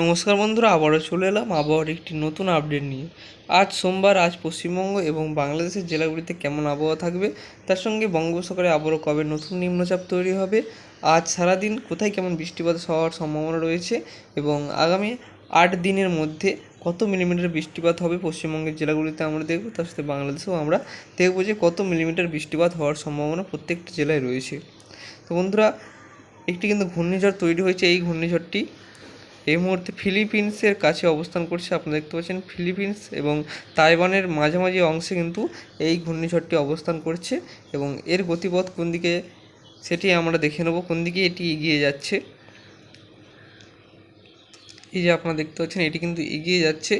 নমস্কার বন্ধুরা, আবারও চলে এলাম আবহাওয়ার একটি নতুন আপডেট নিয়ে। আজ সোমবার, আজ পশ্চিমবঙ্গ এবং বাংলাদেশের জেলাগুলিতে কেমন আবহাওয়া থাকবে, তার সঙ্গে বঙ্গোপসাগরে আবারও কবে নতুন নিম্নচাপ তৈরি হবে, আজ সারাদিন কোথায় কেমন বৃষ্টিপাত হওয়ার সম্ভাবনা রয়েছে এবং আগামী আট দিনের মধ্যে কত মিলিমিটার বৃষ্টিপাত হবে পশ্চিমবঙ্গের জেলাগুলিতে আমরা দেখব, তার সাথে বাংলাদেশেও আমরা দেখব যে কত মিলিমিটার বৃষ্টিপাত হওয়ার সম্ভাবনা প্রত্যেকটি জেলায় রয়েছে। তো বন্ধুরা, একটি কিন্তু ঘূর্ণিঝড় তৈরি হয়েছে, এই ঘূর্ণিঝড়টি এই মুহূর্তে ফিলিপিন্সের কাছে অবস্থান করছে আপনারা দেখতে পাচ্ছেন, ফিলিপিন্স এবং তাইওয়ানের মাঝামাঝি অংশে কিন্তু এই ঘূর্ণিঝড়টি অবস্থান করছে এবং এর গতিপথ কোন দিকে সেটি আমরা দেখে নেব, কোন দিকে এটি এগিয়ে যাচ্ছে। এই যে আপনারা দেখতে পাচ্ছেন, এটি কিন্তু এগিয়ে যাচ্ছে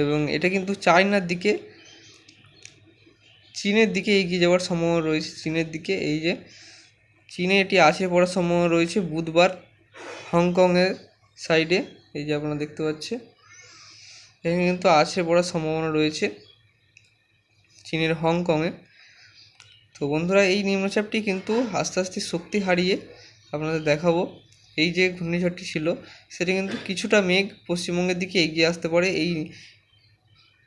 এবং এটা কিন্তু চায়নার দিকে, চীনের দিকে এগিয়ে যাওয়ার সম্ভাবনা রয়েছে। চীনের দিকে এই যে, চীনে এটি আসে পড়ার সম্ভাবনা রয়েছে বুধবার হংকংয়ের সাইডে, এই যে আপনারা দেখতে পাচ্ছে এখানে কিন্তু আছে পড়ার সম্ভাবনা রয়েছে চীনের হংকংয়ে। তো বন্ধুরা, এই নিম্নচাপটি কিন্তু আস্তে আস্তে শক্তি হারিয়ে আপনাদের দেখাবো। এই যে ঘূর্ণিঝড়টি ছিল, সেটা কিন্তু কিছুটা মেঘ পশ্চিমবঙ্গের দিকে এগিয়ে আসতে পারে। এই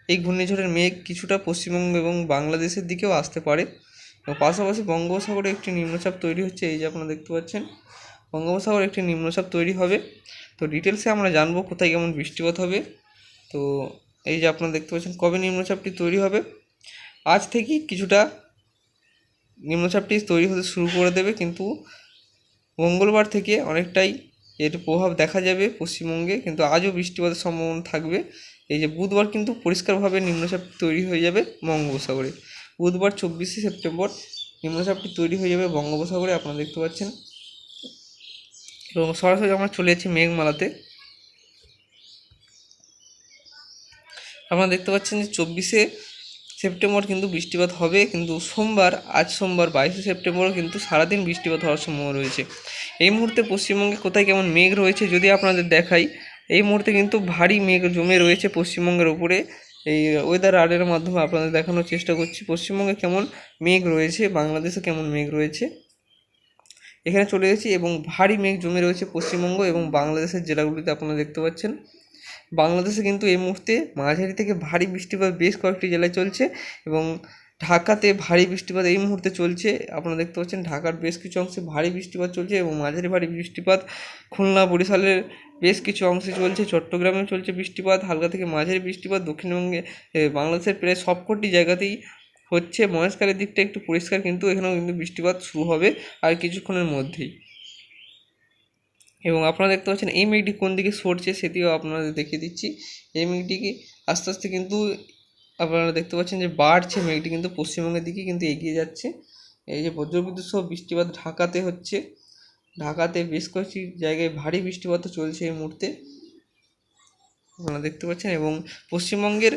এই ঘূর্ণিঝড়ের মেঘ কিছুটা পশ্চিমবঙ্গ এবং বাংলাদেশের দিকেও আসতে পারে। এবং পাশাপাশি বঙ্গোপসাগরে একটি নিম্নচাপ তৈরি হচ্ছে। এই যে আপনারা দেখতে পাচ্ছেন, বঙ্গোপসাগরে একটি নিম্নচাপ তৈরি হবে। তো ডিটেলসে আমরা জানব কোথায় কেমন বৃষ্টিপাত হবে। তো এই যে আপনারা দেখতে পাচ্ছেন কবে নিম্নচাপটি তৈরি হবে। আজ থেকেই কিছুটা নিম্নচাপটি তৈরি হতে শুরু করে দেবে, কিন্তু মঙ্গলবার থেকে অনেকটাই এর প্রভাব দেখা যাবে পশ্চিমবঙ্গে, কিন্তু আজও বৃষ্টিপাতের সম্ভাবনা থাকবে। এই যে বুধবার কিন্তু পরিষ্কারভাবে নিম্নচাপ তৈরি হয়ে যাবে বঙ্গোপসাগরে। বুধবার চব্বিশে সেপ্টেম্বর নিম্নচাপটি তৈরি হয়ে যাবে বঙ্গোপসাগরে, আপনারা দেখতে পাচ্ছেন। এবং সরাসরি আমরা চলে যাচ্ছি মেঘমালাতে। আপনারা দেখতে পাচ্ছেন যে চব্বিশে সেপ্টেম্বর কিন্তু বৃষ্টিপাত হবে, কিন্তু সোমবার, আজ সোমবার বাইশে সেপ্টেম্বরও কিন্তু সারাদিন বৃষ্টিপাত হওয়ার সম্ভাবনা রয়েছে। এই মুহূর্তে পশ্চিমবঙ্গে কোথায় কেমন মেঘ রয়েছে যদি আপনাদের দেখাই, এই মুহূর্তে কিন্তু ভারী মেঘ জমে রয়েছে পশ্চিমবঙ্গের উপরে। এই ওয়েদার আর্টের মাধ্যমে আপনাদের দেখানোর চেষ্টা করছি, পশ্চিমবঙ্গে কেমন মেঘ রয়েছে, বাংলাদেশে কেমন মেঘ রয়েছে? এখানে চলে এসেছি এবং ভারী মেঘ জমে রয়েছে পশ্চিমবঙ্গ এবং বাংলাদেশের জেলাগুলিতে আপনারা দেখতে পাচ্ছেন। বাংলাদেশে কিন্তু এই মুহূর্তে মাঝারি থেকে ভারী বৃষ্টিপাত বেশ কয়েকটি জেলায় চলছে এবং ঢাকাতে ভারী বৃষ্টিপাত এই মুহূর্তে চলছে। আপনারা দেখতে পাচ্ছেন ঢাকার বেশ কিছু অংশে ভারী বৃষ্টিপাত চলছে এবং মাঝারি ভারী বৃষ্টিপাত খুলনা, বরিশালের বেশ কিছু অংশে চলছে, চট্টগ্রামেও চলছে বৃষ্টিপাত, হালকা থেকে মাঝারি বৃষ্টিপাত, দক্ষিণবঙ্গে বাংলাদেশের প্রায় সবকটি জায়গাতেই হচ্ছে মহেশখালের দিকটা একটু পরিষ্কার, কিন্তু এখানেও কিন্তু বৃষ্টিপাত শুরু হবে আর কিছুক্ষণের মধ্যেই। এবং আপনারা দেখতে পাচ্ছেন, এই মেঘটি কোন দিকে সরছে সেটিও আপনাদের দেখিয়ে দিচ্ছি। এই মেঘটিকে আস্তে আস্তে কিন্তু আপনারা দেখতে পাচ্ছেন যে বাড়ছে, মেঘটি কিন্তু পশ্চিমবঙ্গের দিকে কিন্তু এগিয়ে যাচ্ছে। এই যে বজ্রবিদ্যুৎ সহ বৃষ্টিপাত ঢাকাতে হচ্ছে। ঢাকাতে বেশ কয়েকটি জায়গায় ভারী বৃষ্টিপাতও চলছে এই মুহূর্তে। আপনারা দেখতে পাচ্ছেন, এবং পশ্চিমবঙ্গের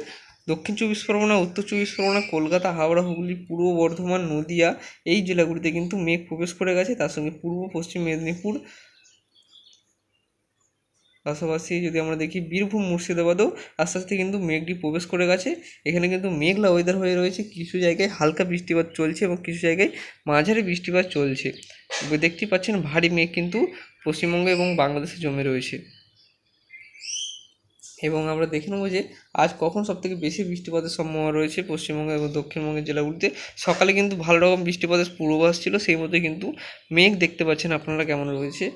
দক্ষিণ চব্বিশ পরগনা, উত্তর চব্বিশ পরগনা, কলকাতা, হাওড়া, হুগলি, পূর্ব বর্ধমান, নদিয়া, এই জেলাগুলিতে কিন্তু মেঘ প্রবেশ করে গেছে। তার সঙ্গে পূর্ব, পশ্চিম মেদিনীপুর পাশাপাশি যদি আমরা দেখি বীরভূম, মুর্শিদাবাদও আস্তে আস্তে কিন্তু মেঘটি প্রবেশ করে গেছে। এখানে কিন্তু মেঘলা ওয়েদার হয়ে রয়েছে। কিছু জায়গায় হালকা বৃষ্টিপাত চলছে এবং কিছু জায়গায় মাঝারি বৃষ্টিপাত চলছে। দেখতেই পাচ্ছেন, ভারী মেঘ কিন্তু পশ্চিমবঙ্গ এবং বাংলাদেশে জমে রয়েছে। এবং আমরা দেখে নেব যে আজ কখন সবথেকে বেশি বৃষ্টিপাতের সম্ভাবনা রয়েছে পশ্চিমবঙ্গ এবং দক্ষিণবঙ্গের জেলাগুলিতে সকালে কিন্তু ভালো রকম বৃষ্টিপাতের পূর্বাভাস ছিল, সেই মতোই কিন্তু মেঘ দেখতে পাচ্ছেন আপনারা কেমন রয়েছে।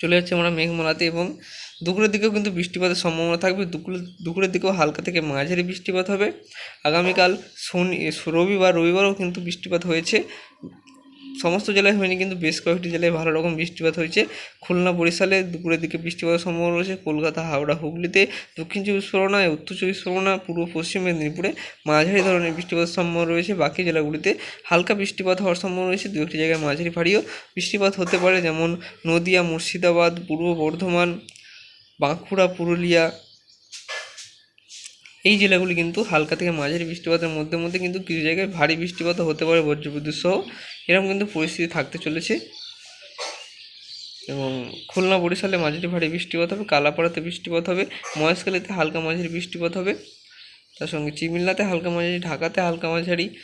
চলে যাচ্ছে আমরা মেঘমালাতে এবং দুপুরের দিকেও কিন্তু বৃষ্টিপাতের সম্ভাবনা থাকবে। দুপুরে দুপুরের দিকেও হালকা থেকে মাঝারি বৃষ্টিপাত হবে। আগামীকাল শনি, রবিবার, রবিবারও কিন্তু বৃষ্টিপাত হয়েছে। সমস্ত জেলায় হয়নি, কিন্তু বেশ কয়েকটি জেলায় ভালো রকম বৃষ্টিপাত হয়েছে। খুলনা, বরিশালে দুপুরের দিকে বৃষ্টিপাতের সম্ভাবনা রয়েছে। কলকাতা, হাওড়া, হুগলিতে দক্ষিণ চব্বিশ পরগনায় উত্তর চব্বিশ পরগনা, পূর্ব পশ্চিম মেদিনীপুরে মাঝারি ধরনের বৃষ্টিপাতের সম্ভাবনা রয়েছে। বাকি জেলাগুলিতে হালকা বৃষ্টিপাত হওয়ার সম্ভাবনা রয়েছে। দু একটি জায়গায় মাঝারি ভারীও বৃষ্টিপাত হতে পারে, যেমন নদিয়া, মুর্শিদাবাদ, পূর্ব বর্ধমান, বাঁকুড়া, পুরুলিয়া এই জেলাগুলি কিন্তু হালকা থেকে মাঝারি বৃষ্টিপাতের মধ্যে মধ্যে কিন্তু কিছু জায়গায় ভারী বৃষ্টিপাত হতে পারে বজ্রবিদ্যুৎ সহ। এরকম কিন্তু পরিস্থিতি থাকতে চলেছে। এবং খুলনা, বরিশালে মাঝারি ভারী বৃষ্টিপাত হবে, কালাপাড়াতে বৃষ্টিপাত হবে, মহেশখালীতে হালকা মাঝারি বৃষ্টিপাত হবে। তার সঙ্গে চিমিল্লাতে হালকা মাঝারি, ঢাকাতে হালকা মাঝারি,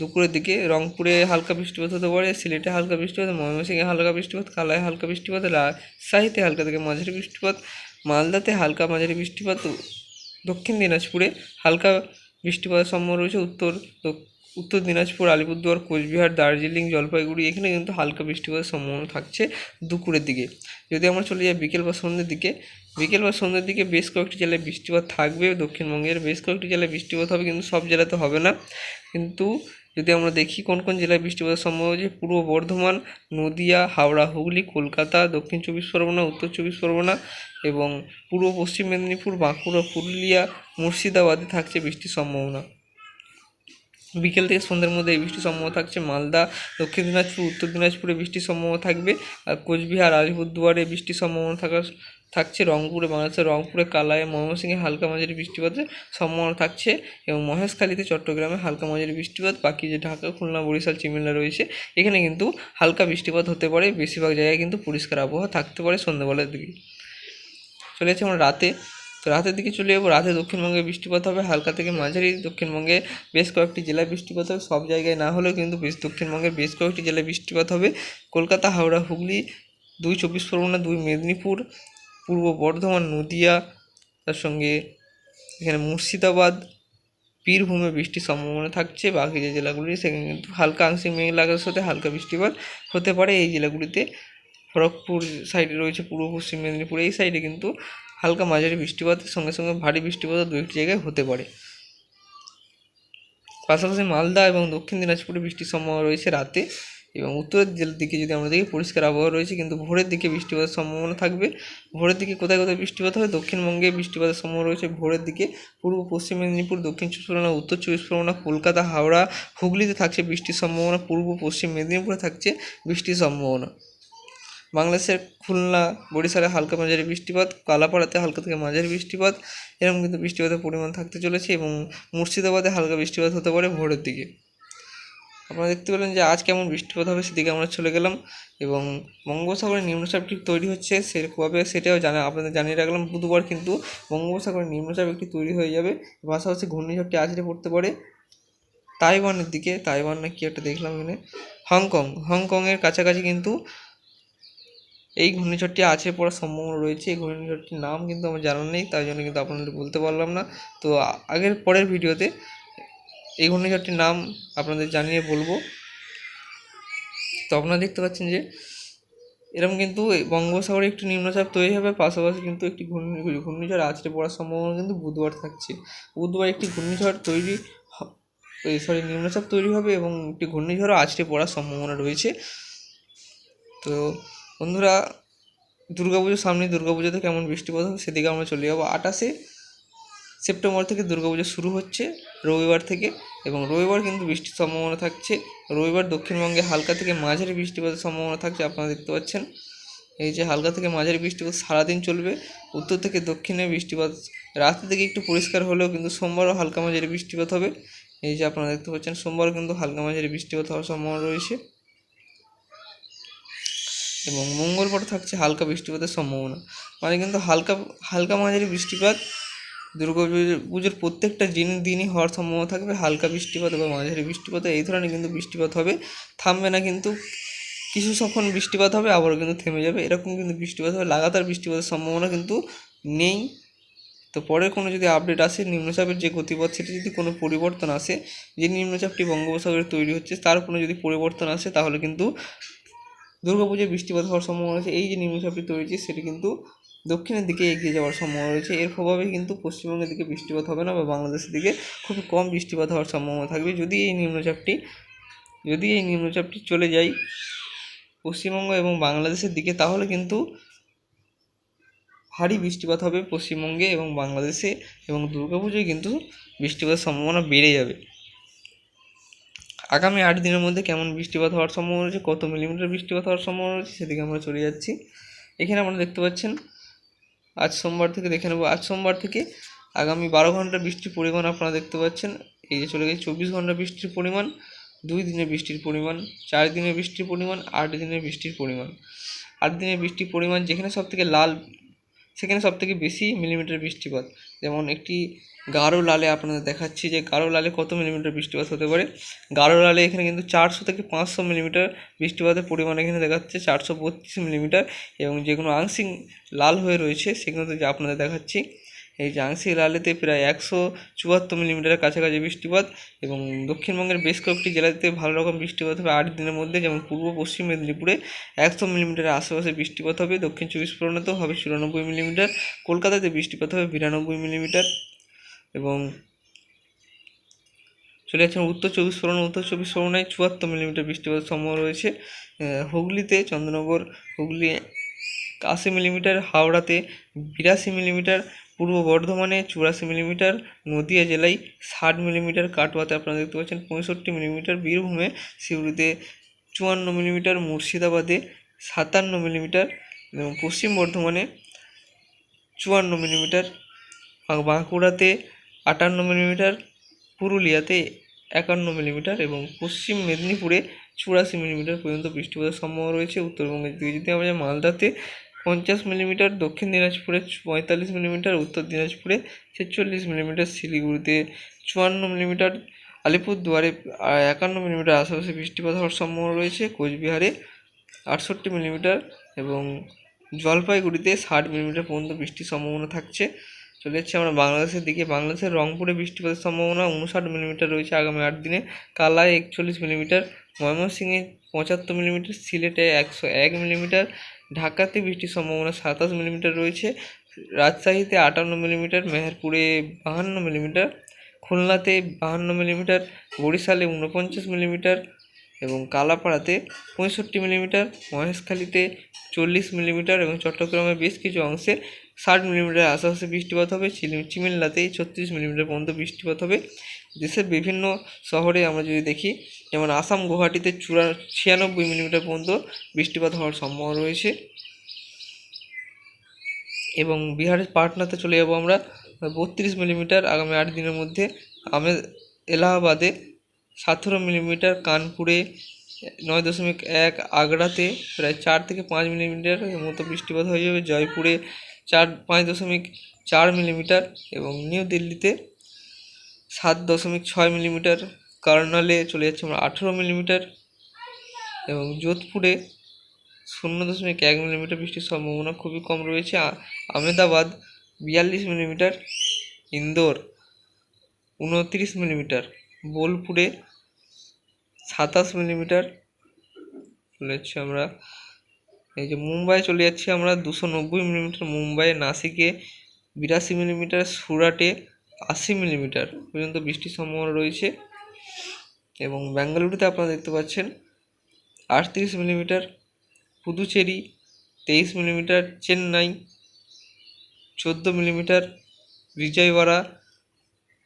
দুপুরের দিকে রংপুরে হালকা বৃষ্টিপাত হতে পারে, সিলেটে হালকা বৃষ্টিপাত, ময়মনসিংহে হালকা বৃষ্টিপাত, কালায় হালকা বৃষ্টিপাত, রাজশাহীতে হালকা থেকে মাঝারি বৃষ্টিপাত, মালদাতে হালকা মাঝারি বৃষ্টিপাত। দক্ষিণ দিনাজপুরে হালকা বৃষ্টিপাতের সম্ভাবনা রয়েছে। উত্তর উত্তর দিনাজপুর, আলিপুরদুয়ার, কোচবিহার, দার্জিলিং, জলপাইগুড়ি, এখানে কিন্তু হালকা বৃষ্টিপাতের সম্ভাবনা থাকছে দুপুরের দিকে। যদি আমরা চলে যাই বিকেল বা সন্ধ্যের দিকে, বিকেল বা সন্ধ্যের দিকে বেশ কয়েকটি জেলায় বৃষ্টিপাত থাকবে। দক্ষিণবঙ্গের বেশ কয়েকটি জেলায় বৃষ্টিপাত হবে, কিন্তু সব জেলাতে হবে না। কিন্তু যদি আমরা দেখি কোন কোন জেলায় বৃষ্টিপাতের সম্ভাবনা আছে পূর্ব বর্ধমান, নদিয়া, হাওড়া, হুগলি, কলকাতা, দক্ষিণ চব্বিশ পরগনা, উত্তর চব্বিশ পরগনা এবং পূর্ব পশ্চিম মেদিনীপুর, বাঁকুড়া, পুরুলিয়া, মুর্শিদাবাদে থাকছে বৃষ্টির সম্ভাবনা। বিকেল থেকে সন্ধ্যের মধ্যে এই বৃষ্টির সম্ভাবনা থাকছে। মালদা, দক্ষিণ দিনাজপুর, উত্তর দিনাজপুরে বৃষ্টির সম্ভাবনা থাকবে। আর কোচবিহার আলিপুরদুয়ারে বৃষ্টির সম্ভাবনা থাকার থাকছে রংপুরে, বাংলাদেশের রংপুরে কালায় ময়মনসিংহে হালকা মাঝারি বৃষ্টিপাতের সম্ভাবনা থাকছে এবং মহেশখালীতে চট্টগ্রামে হালকা মাঝারি বৃষ্টিপাত, বাকি যে ঢাকা, খুলনা, বরিশাল, চিমিল্লা রয়েছে, এখানে কিন্তু হালকা বৃষ্টিপাত হতে পারে, বেশিরভাগ জায়গায় কিন্তু পরিষ্কার আবহাওয়া থাকতে পারে সন্ধ্যাবেলার দিকে। চলে যাচ্ছি আমরা রাতে। তো রাতের দিকে চলে যাব, রাতে দক্ষিণবঙ্গে বৃষ্টিপাত হবে, হালকা থেকে মাঝারি, দক্ষিণবঙ্গে বেশ কয়েকটি জেলায় বৃষ্টিপাত হবে, সব জায়গায় না হলেও কিন্তু বেশ দক্ষিণবঙ্গের বেশ কয়েকটি জেলায় বৃষ্টিপাত হবে। কলকাতা, হাওড়া, হুগলি, দুই চব্বিশ পরগনা, দুই মেদিনীপুর পূর্ব বর্ধমান, নদিয়া, তার সঙ্গে এখানে মুর্শিদাবাদ, বীরভূমে বৃষ্টির সম্ভাবনা থাকছে। বাকি যে জেলাগুলি, সেখানে কিন্তু হালকা আংশিক মেঘ লাগার সাথে হালকা বৃষ্টিপাত হতে পারে। এই জেলাগুলিতে খড়গপুর সাইডে রয়েছে, পূর্ব পশ্চিম মেদিনীপুর, এই সাইডে কিন্তু হালকা মাঝারি বৃষ্টিপাতের সঙ্গে সঙ্গে ভারী বৃষ্টিপাত দু একটি জায়গায় হতে পারে। পাশাপাশি মালদা এবং দক্ষিণ দিনাজপুরে বৃষ্টির সম্ভাবনা রয়েছে রাতে। এবং উত্তরের দিকে যদি আমরা দেখি, পরিষ্কার আবহাওয়া রয়েছে, কিন্তু ভোরের দিকে বৃষ্টিপাতের সম্ভাবনা থাকবে। ভোরের দিকে কোথায় কোথায় বৃষ্টিপাত হবে দক্ষিণবঙ্গে বৃষ্টিপাতের সম্ভাবনা রয়েছে ভোরের দিকে। পূর্ব, পশ্চিম মেদিনীপুর, দক্ষিণ চব্বিশ পরগনা উত্তর চব্বিশ পরগনা, কলকাতা, হাওড়া, হুগলিতে থাকছে বৃষ্টির সম্ভাবনা। পূর্ব, পশ্চিম মেদিনীপুরে থাকছে বৃষ্টির সম্ভাবনা। বাংলাদেশের খুলনা, বরিশালে হালকা মাঝারি বৃষ্টিপাত, কালাপাড়াতে হালকা থেকে মাঝারি বৃষ্টিপাত। এরকম কিন্তু বৃষ্টিপাতের পরিমাণ থাকতে চলেছে এবং মুর্শিদাবাদে হালকা বৃষ্টিপাত হতে পারে ভোরের দিকে। আপনারা দেখতে পেলেন যে আজ কেমন বৃষ্টিপাত হবে সেদিকে আমরা চলে গেলাম এবং বঙ্গোপসাগরে নিম্নচাপটি তৈরি হচ্ছে সে কবে সেটাও জানা, আপনাদের জানিয়ে রাখলাম, বুধবার কিন্তু বঙ্গোপসাগরে নিম্নচাপ একটি তৈরি হয়ে যাবে পাশাপাশি ঘূর্ণিঝড়টি আছড়ে পড়তে পারে তাইওয়ানের দিকে, তাইওয়ান না কি একটা দেখলাম এখানে, হংকং, হংকংয়ের কাছাকাছি কিন্তু এই ঘূর্ণিঝড়টি আছে পড়ার সম্ভাবনা রয়েছে, এই ঘূর্ণিঝড়টির নাম কিন্তু আমার জানা নেই, তাই জন্য কিন্তু আপনাদের বলতে পারলাম না। তো আগের পরের ভিডিওতে এই ঘূর্ণিঝড়টির নাম আপনাদের জানিয়ে বলব। তো আপনারা দেখতে পাচ্ছেন যে এরকম কিন্তু বঙ্গোপসাগরে একটি নিম্নচাপ তৈরি হবে, পাশাপাশি কিন্তু একটি ঘূর্ণি, ঘূর্ণিঝড় আছড়ে পড়ার সম্ভাবনা কিন্তু বুধবার থাকছে। বুধবার একটি ঘূর্ণিঝড় তৈরি সরি নিম্নচাপ তৈরি হবে এবং একটি ঘূর্ণিঝড়ও আছড়ে পড়ার সম্ভাবনা রয়েছে। তো বন্ধুরা, দুর্গাপুজোর সামনে দুর্গাপুজোতে কেমন বৃষ্টিপাত হবে সেদিকে আমরা চলে যাব আঠাশে সেপ্টেম্বর থেকে দুর্গাপুজো শুরু হচ্ছে রবিবার থেকে এবং রবিবার কিন্তু বৃষ্টির সম্ভাবনা থাকছে। রবিবার দক্ষিণবঙ্গে হালকা থেকে মাঝারি বৃষ্টিপাতের সম্ভাবনা থাকছে, আপনারা দেখতে পাচ্ছেন। এই যে হালকা থেকে মাঝারি বৃষ্টিপাত সারাদিন চলবে, উত্তর থেকে দক্ষিণে বৃষ্টিপাত রাতে থেকে একটু পরিষ্কার হলেও কিন্তু সোমবারও হালকা মাঝারি বৃষ্টিপাত হবে। এই যে আপনারা দেখতে পাচ্ছেন সোমবারও কিন্তু হালকা মাঝারি বৃষ্টিপাত হওয়ার সম্ভাবনা রয়েছে। এবং মঙ্গলবার থাকছে হালকা বৃষ্টিপাতের সম্ভাবনা। মানে কিন্তু হালকা হালকা মাঝারি বৃষ্টিপাত দুর্গা পুজোর প্রত্যেকটা দিন, দিনই হওয়ার সম্ভাবনা থাকবে। হালকা বৃষ্টিপাত বা মাঝারি বৃষ্টিপাত, এই ধরনের কিন্তু বৃষ্টিপাত হবে। থামবে না কিন্তু, কিছু সখন বৃষ্টিপাত হবে, আবারও কিন্তু থেমে যাবে। এরকম কিন্তু বৃষ্টিপাত হবে। লাগাতার বৃষ্টিপাতের সম্ভাবনা কিন্তু নেই। তো পরের কোনো যদি আপডেট আসে, নিম্নচাপের যে গতিপথ, সেটি যদি কোনো পরিবর্তন আসে, যে নিম্নচাপটি বঙ্গোপসাগরে তৈরি হচ্ছে, তার কোনো যদি পরিবর্তন আসে, তাহলে কিন্তু দুর্গাপুজোয় বৃষ্টিপাত হওয়ার সম্ভাবনা আছে। এই যে নিম্নচাপটি তৈরি হচ্ছে, সেটি কিন্তু দক্ষিণের দিকে এগিয়ে যাওয়ার সম্ভাবনা রয়েছে। এর প্রভাবে কিন্তু পশ্চিমবঙ্গের দিকে বৃষ্টিপাত হবে না বা বাংলাদেশের দিকে খুবই কম বৃষ্টিপাত হওয়ার সম্ভাবনা থাকবে। যদি এই নিম্নচাপটি, যদি এই নিম্নচাপটি চলে যায় পশ্চিমবঙ্গ এবং বাংলাদেশের দিকে, তাহলে কিন্তু ভারী বৃষ্টিপাত হবে পশ্চিমবঙ্গে এবং বাংলাদেশে এবং দুর্গাপুজোয় কিন্তু বৃষ্টিপাতের সম্ভাবনা বেড়ে যাবে। আগামী আট দিনের মধ্যে কেমন বৃষ্টিপাত হওয়ার সম্ভাবনা রয়েছে, কত মিলিমিটার বৃষ্টিপাত হওয়ার সম্ভাবনা রয়েছে, সেদিকে আমরা চলে যাচ্ছি। এখানে আপনারা দেখতে পাচ্ছেন আজ সোমবার থেকে দেখে নেব। আজ সোমবার থেকে আগামী বারো ঘণ্টা বৃষ্টির পরিমাণ আপনারা দেখতে পাচ্ছেন। এই যে চলে গেছে চব্বিশ ঘণ্টা বৃষ্টির পরিমাণ, দুই দিনের বৃষ্টির পরিমাণ, চার দিনের বৃষ্টির পরিমাণ, আট দিনের বৃষ্টির পরিমাণ। আট দিনের বৃষ্টির পরিমাণ যেখানে সব থেকে লাল, সেখানে সবথেকে বেশি মিলিমিটার বৃষ্টিপাত। যেমন একটি গাঢ় লালে আপনাদের দেখাচ্ছি যে গাঢ় লালে কত মিলিমিটার বৃষ্টিপাত হতে পারে। গাঢ় লালে এখানে কিন্তু চারশো থেকে পাঁচশো মিলিমিটার বৃষ্টিপাতের পরিমাণ এখানে দেখাচ্ছে, চারশো বত্রিশ মিলিমিটার এবং যেগুলো আংশিক লাল হয়ে রয়েছে সেগুলোতে যে আপনাদের দেখাচ্ছি। এই যে আংশিক লালেতে প্রায় একশো চুয়াত্তর মিলিমিটারের কাছাকাছি বৃষ্টিপাত এবং দক্ষিণবঙ্গের বেশ কয়েকটি জেলাতে ভালো রকম বৃষ্টিপাত হবে আট দিনের মধ্যে, যেমন পূর্ব, পশ্চিম মেদিনীপুরে একশো মিলিমিটারের আশেপাশে বৃষ্টিপাত হবে, দক্ষিণ চব্বিশ পরগনাতেও হবে চুরানব্বই মিলিমিটার কলকাতাতে বৃষ্টিপাত হবে বিরানব্বই মিলিমিটার এবং চলে যাচ্ছেন উত্তর চব্বিশ পরগনা, উত্তর চব্বিশ পরগনায় চুয়াত্তর মিলিমিটার বৃষ্টিপাতের সম্ভাবনা রয়েছে। হুগলিতে, চন্দ্রনগর, হুগলি আশি মিলিমিটার, হাওড়াতে বিরাশি মিলিমিটার, পূর্ব বর্ধমানে চুরাশি মিলিমিটার, নদিয়া জেলায় ষাট মিলিমিটার, কাটোয়াতে আপনারা দেখতে পাচ্ছেন পঁয়ষট্টি মিলিমিটার, বীরভূমে সিউড়িতে চুয়ান্ন মিলিমিটার, মুর্শিদাবাদে সাতান্ন মিলিমিটার এবং পশ্চিম বর্ধমানে চুয়ান্ন মিলিমিটার, বাঁকুড়াতে আটান্ন মিলিমিটার পুরুলিয়াতে একান্ন মিলিমিটার এবং পশ্চিম মেদিনীপুরে চুরাশি মিলিমিটার পর্যন্ত বৃষ্টিপাতের সম্ভাবনা রয়েছে। উত্তরবঙ্গের দিকে যদি আমরা মালদাতে পঞ্চাশ মিলিমিটার, দক্ষিণ দিনাজপুরে পঁয়তাল্লিশ মিলিমিটার, উত্তর দিনাজপুরে ছেচল্লিশ মিলিমিটার, শিলিগুড়িতে চুয়ান্ন মিলিমিটার, আলিপুরদুয়ারে একান্ন মিলিমিটার আশেপাশে বৃষ্টিপাত হওয়ার সম্ভাবনা রয়েছে। কোচবিহারে আটষট্টি মিলিমিটার এবং জলপাইগুড়িতে ষাট মিলিমিটার পর্যন্ত বৃষ্টির সম্ভাবনা থাকছে। চলে যাচ্ছি আমরা বাংলাদেশের দিকে, বাংলাদেশের রংপুরে বৃষ্টিপাতের সম্ভাবনা উনষাট মিলিমিটার রয়েছে আগামী আট দিনে। কালায় একচল্লিশ মিলিমিটার, ময়মনসিংহে পঁচাত্তর মিলিমিটার, সিলেটে একশো এক মিলিমিটার, ঢাকাতে বৃষ্টির সম্ভাবনা সাতাশ মিলিমিটার রয়েছে, রাজশাহীতে আটান্ন মিলিমিটার, মেহেরপুরে বাহান্ন মিলিমিটার, খুলনাতে বাহান্ন মিলিমিটার, বরিশালে উনপঞ্চাশ মিলিমিটার এবং কালাপাড়াতে পঁয়ষট্টি মিলিমিটার, মহেশখালীতে চল্লিশ মিলিমিটার এবং চট্টগ্রামের বেশ কিছু অংশে ষাট মিলিমিটার আশেপাশে বৃষ্টিপাত হবে, চিলি- চিমিল্লাতে ছত্রিশ মিলিমিটার পর্যন্ত বৃষ্টিপাত হবে। দেশের বিভিন্ন শহরে আমরা যদি দেখি, যেমন আসাম, গুয়াহাটিতে চুরা ছিয়ানব্বই মিলিমিটার পর্যন্ত বৃষ্টিপাত হওয়ার সম্ভাবনা রয়েছে। এবং বিহারের পাটনাতে চলে যাব আমরা, বত্রিশ মিলিমিটার আগামী আট দিনের মধ্যে। আমের এলাহাবাদে সতেরো মিলিমিটার, কানপুরে নয় দশমিক এক, আগ্রাতে প্রায় চার থেকে পাঁচ মিলিমিটার মতো বৃষ্টিপাত হয়ে যাবে। জয়পুরে চার, পাঁচ দশমিক চার মিলিমিটার এবং নিউ দিল্লিতে সাত দশমিক ছয় মিলিমিটার, কার্নালে চলে যাচ্ছে আমরা আঠেরো মিলিমিটার এবং যোধপুরে শূন্য দশমিক এক মিলিমিটার বৃষ্টির সম্ভাবনা খুবই কম রয়েছে। আ- আমেদাবাদ বিয়াল্লিশ মিলিমিটার, ইন্দোর উনত্রিশ মিলিমিটার, বোলপুরে সাতাশ মিলিমিটার চলে যাচ্ছি আমরা এই যে মুম্বাই চলে যাচ্ছি আমরা দুশো নব্বই মিলিমিটার মুম্বাই, নাসিকে বিরাশি মিলিমিটার, সুরাটে আশি মিলিমিটার পর্যন্ত বৃষ্টির সম্ভাবনা রয়েছে। এবং বেঙ্গালুরুতে আপনারা দেখতে পাচ্ছেন আটত্রিশ মিলিমিটার, পুদুচেরি তেইশ মিলিমিটার, চেন্নাই চোদ্দ মিলিমিটার, বিজয়ওয়াড়া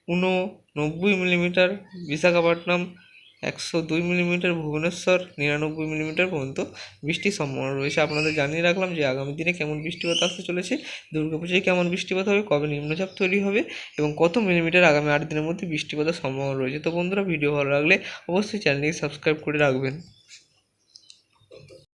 উননব্বই মিলিমিটার, বিশাখাপট্টনম একশো দুই মিলিমিটার ভুবনেশ্বর, নিরানব্বই মিলিমিটার পর্যন্ত বৃষ্টির সম্ভাবনা রয়েছে। আপনাদের জানিয়ে রাখলাম যে আগামী দিনে কেমন বৃষ্টিপাত আসতে চলেছে, দুর্গাপুজোয় কেমন বৃষ্টিপাত হবে, কবে নিম্নচাপ তৈরি হবে এবং কত মিলিমিটার আগামী আট দিনের মধ্যে বৃষ্টিপাতের সম্ভাবনা রয়েছে। তো বন্ধুরা, ভিডিও ভালো লাগলে অবশ্যই চ্যানেলটিকে সাবস্ক্রাইব করে রাখবেন।